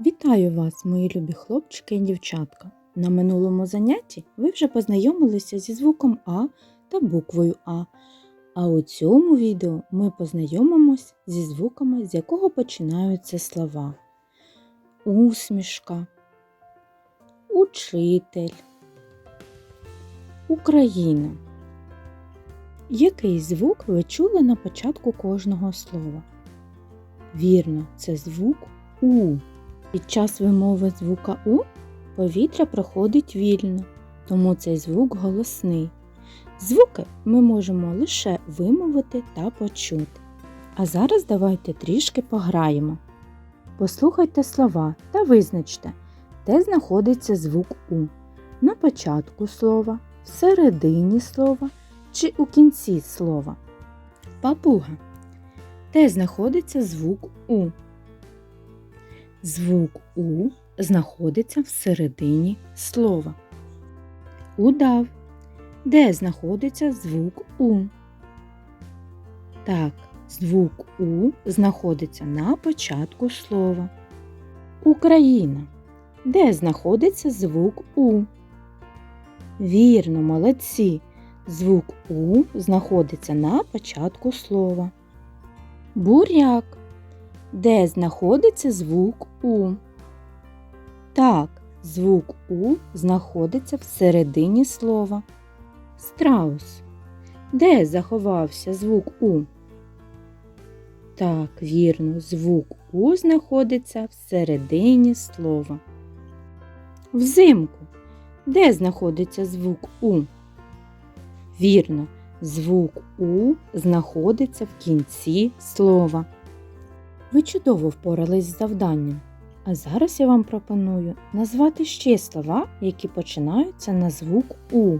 Вітаю вас, мої любі хлопчики і дівчатка. На минулому занятті ви вже познайомилися зі звуком А та буквою А. А у цьому відео ми познайомимось зі звуками, з якого починаються слова. Усмішка, учитель, Україна. Який звук ви чули на початку кожного слова? Вірно, це звук У. Під час вимови звука У повітря проходить вільно, тому цей звук голосний. Звуки ми можемо лише вимовити та почути. А зараз давайте трішки пограємо. Послухайте слова та визначте, де знаходиться звук У. На початку слова, всередині слова чи у кінці слова. Папуга. Де знаходиться звук У? Звук У знаходиться всередині слова. Удав. Де знаходиться звук У? Так, звук У знаходиться на початку слова. Україна. Де знаходиться звук У? Вірно, молодці. Звук У знаходиться на початку слова. Буряк. Де знаходиться звук У? Так, звук У знаходиться всередині слова. Страус. Де заховався звук У? Так, вірно, звук У знаходиться всередині слова. Взимку. Де знаходиться звук У? Вірно, звук У знаходиться в кінці слова. Ви чудово впорались з завданням. А зараз я вам пропоную назвати ще слова, які починаються на звук У.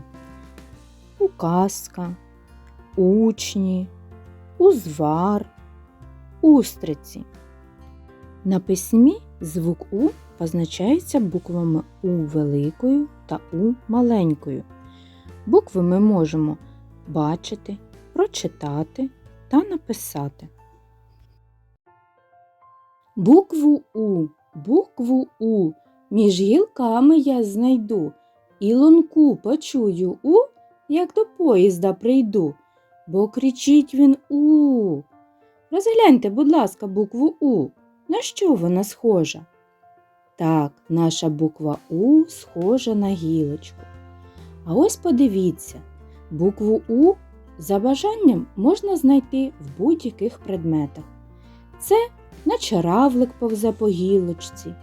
Указка, учні, узвар, устриці. На письмі звук У позначається буквами У великою та У маленькою. Букви ми можемо бачити, прочитати та написати. Букву У, букву У між гілками я знайду, і лунку почую У, як до поїзда прийду, бо кричить він У. Розгляньте, будь ласка, букву У. На що вона схожа? Так, наша буква У схожа на гілочку. А ось подивіться, букву У за бажанням можна знайти в будь-яких предметах. Це наче равлик повзе по гілочці,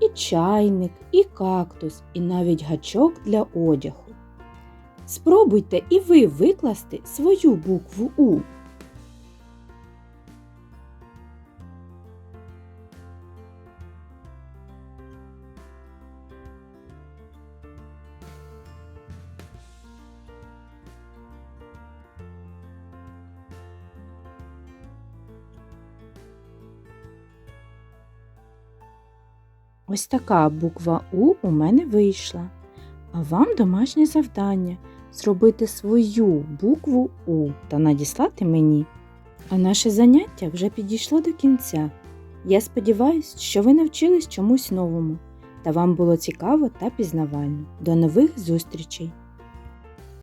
і чайник, і кактус, і навіть гачок для одягу. Спробуйте і ви викласти свою букву У. Ось така буква У у мене вийшла. А вам домашнє завдання зробити свою букву У та надіслати мені. А наше заняття вже підійшло до кінця. Я сподіваюся, що ви навчились чомусь новому та вам було цікаво та пізнавально. До нових зустрічей!